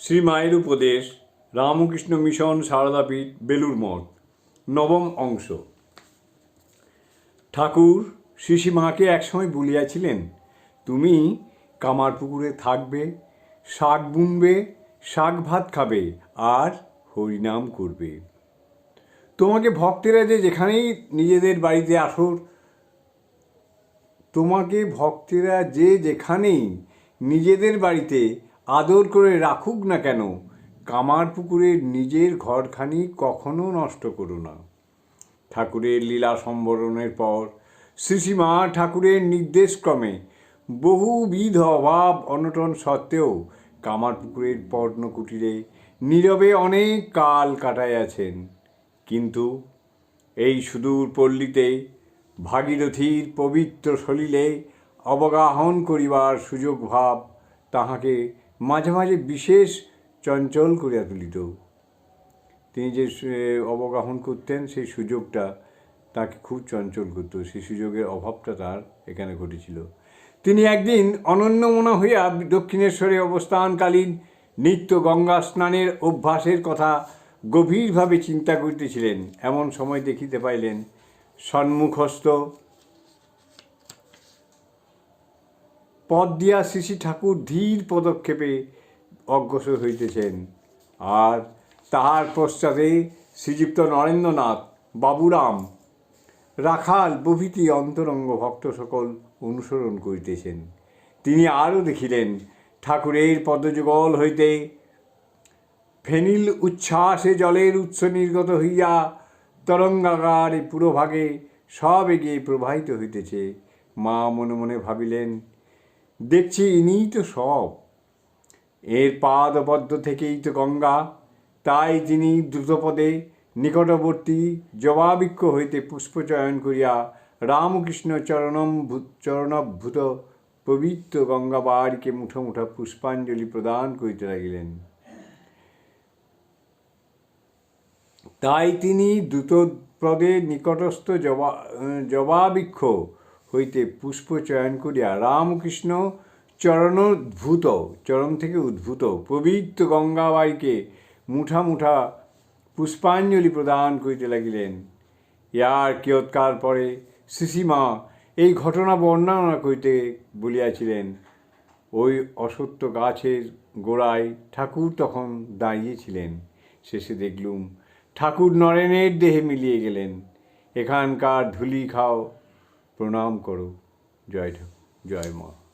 শ্রী মায়ের উপদেশ, রামকৃষ্ণ মিশন সারদাপীঠ বেলুর মঠ, নবম অংশ। ঠাকুর শিশিমাকে একসময় বলিয়াছিলেন, তুমি কামার পুকুরে থাকবে, শাক বুনবে, শাক ভাত খাবে আর হরিনাম করবে। তোমাকে ভক্তেরা যে যেখানেই নিজেদের বাড়িতে আসর তোমাকে ভক্তেরা যে যেখানেই নিজেদের বাড়িতে আদর করে রাখুক না কেন, কামার পুকুরের নিজের ঘরখানি কখনো নষ্ট করো না। ঠাকুরের লীলা সম্বরণের পর শ্রীশ্রীমা ঠাকুরের নির্দেশক্রমে বহুবিধ অভাব অনটন সত্ত্বেও কামারপুকুরের পর্ণকুটিরে নীরবে অনেক কাল কাটাইয়াছেন কিন্তু এই সুদূর পল্লীতে ভাগীরথীর পবিত্র সলিলে অবগাহন করিবার সুযোগ ভাব তাহাকে মাঝে মাঝে বিশেষ চঞ্চল করিয়া তুলিত। তিনি যে অবগাহন করতেন, সেই সুযোগটা তাকে খুব চঞ্চল করতো। সেই সুযোগের অভাবটা তার এখানে ঘটেছিল। তিনি একদিন অনন্যমনা হইয়া দক্ষিণেশ্বরে অবস্থানকালীন নিত্য গঙ্গা স্নানের অভ্যাসের কথা গভীরভাবে চিন্তা করিতেছিলেন। এমন সময় দেখিতে পাইলেন, সন্মুখস্থ পদ দিয়া শ্রী ঠাকুর ধীর পদক্ষেপে অগ্রসর হইতেছেন। আর তাহার পশ্চাতে শ্রীযুক্ত নরেন্দ্রনাথ, বাবুরাম, রাখাল প্রভৃতি অন্তরঙ্গ ভক্ত সকল অনুসরণ করিতেছেন। তিনি আরও দেখিলেন, ঠাকুরের পদযুগল হইতে ফেনিল উচ্ছ্বাসে জলের উৎস নির্গত হইয়া তরঙ্গাগারে পুরোভাগে সব এগিয়ে প্রবাহিত হইতেছে। মা মনে মনে ভাবিলেন দেখছি ইনিই তো সব। এর পাদবদ্ধ থেকেই তো গঙ্গা, তাই তিনি দ্রুতপদে নিকটবর্তী জবাবৃক্ষ হইতে পুষ্পচয়ন করিয়া রামকৃষ্ণ চরণম চরণভূত পবিত্র গঙ্গা বাড়িকে মুঠো মুঠা পুষ্পাঞ্জলি প্রদান করিতে লাগিলেন। তাই তিনি দ্রুতপদে নিকটস্থ জবা, জবাবৃক্ষ হইতে পুষ্প চয়ন করিয়া রামকৃষ্ণ চরণোদ্ভূত, চরণ থেকে উদ্ভূত, পবিত্র গঙ্গাবাইকে মুঠা মুঠা পুষ্পাঞ্জলি প্রদান করিতে লাগিলেন। ইয়ার কিয়ৎকার পরে শ্রীসীমা এই ঘটনা বর্ণনা করিতে বলিয়াছিলেন, ওই অসত্য গাছের গোড়ায় ঠাকুর তখন দাঁড়িয়েছিলেন। শেষে দেখলুম ঠাকুর নরেনের দেহে মিলিয়ে গেলেন। এখানকার ধুলি খাও প্রণাম করো। জয় ঠাকুর জয় মা।